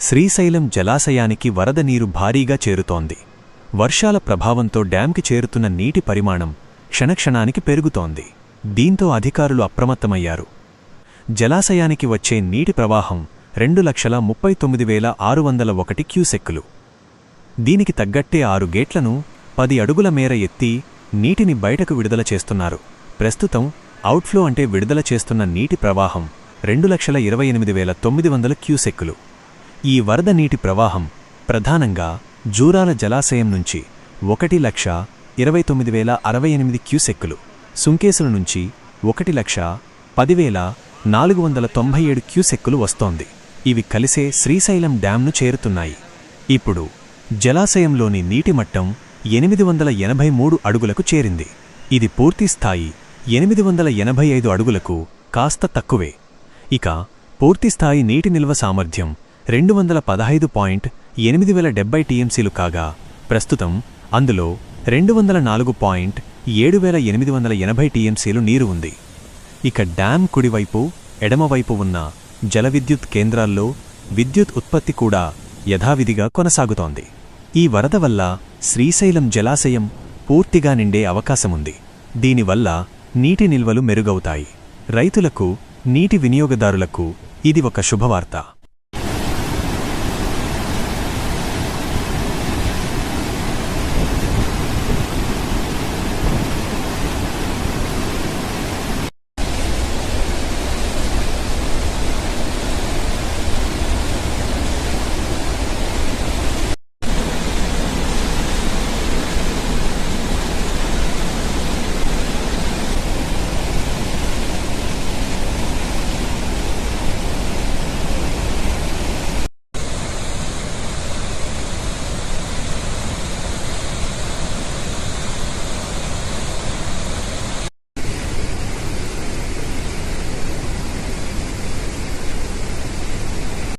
శ్రీశైలం జలాశయానికి వరద నీరు భారీగా చేరుతోంది. వర్షాల ప్రభావంతో డ్యాంకి చేరుతున్న నీటి పరిమాణం క్షణక్షణానికి పెరుగుతోంది. దీంతో అధికారులు అప్రమత్తమయ్యారు. జలాశయానికి వచ్చే నీటి ప్రవాహం రెండు లక్షల ముప్పై తొమ్మిది వేల ఆరు వందల ఒకటి క్యూసెక్కులు. దీనికి తగ్గట్టే ఆరు గేట్లను పది అడుగుల మేర ఎత్తి నీటిని బయటకు విడుదల చేస్తున్నారు. ప్రస్తుతం అవుట్ఫ్లో అంటే విడుదల చేస్తున్న నీటి ప్రవాహం రెండు లక్షల ఇరవై ఎనిమిది వేల తొమ్మిది వందల క్యూసెక్కులు. ఈ వరద నీటి ప్రవాహం ప్రధానంగా జూరాల జలాశయం నుంచి ఒకటి లక్ష ఇరవై తొమ్మిది వేల అరవై ఎనిమిది క్యూసెక్కులు సుంకేసుల నుంచి ఒకటి లక్ష పదివేల నాలుగు వందల తొంభై ఏడు క్యూసెక్కులు వస్తోంది. ఇవి కలిసే శ్రీశైలం డ్యాంను చేరుతున్నాయి. ఇప్పుడు జలాశయంలోని నీటి మట్టం ఎనిమిది వందల ఎనభై మూడు అడుగులకు చేరింది. ఇది పూర్తి స్థాయి ఎనిమిది వందల ఎనభై ఐదు అడుగులకు కాస్త తక్కువే. ఇక పూర్తిస్థాయి నీటి నిల్వ సామర్థ్యం రెండు వందల పదహైదు పాయింట్ ఎనిమిది వేల డెబ్బై టీఎంసీలు కాగా ప్రస్తుతం అందులో రెండు వందల నాలుగు పాయింట్ ఏడు వేల ఎనిమిది వందల ఎనభై టీఎంసీలు నీరు ఉంది. ఇక డ్యాం కుడివైపు ఎడమవైపు ఉన్న జలవిద్యుత్ కేంద్రాల్లో విద్యుత్ ఉత్పత్తి కూడా యథావిధిగా కొనసాగుతోంది. ఈ వరద వల్ల శ్రీశైలం జలాశయం పూర్తిగా నిండే అవకాశముంది దీనివల్ల నీటి నిల్వలు మెరుగవుతాయి. రైతులకు నీటి వినియోగదారులకు ఇది ఒక శుభవార్త.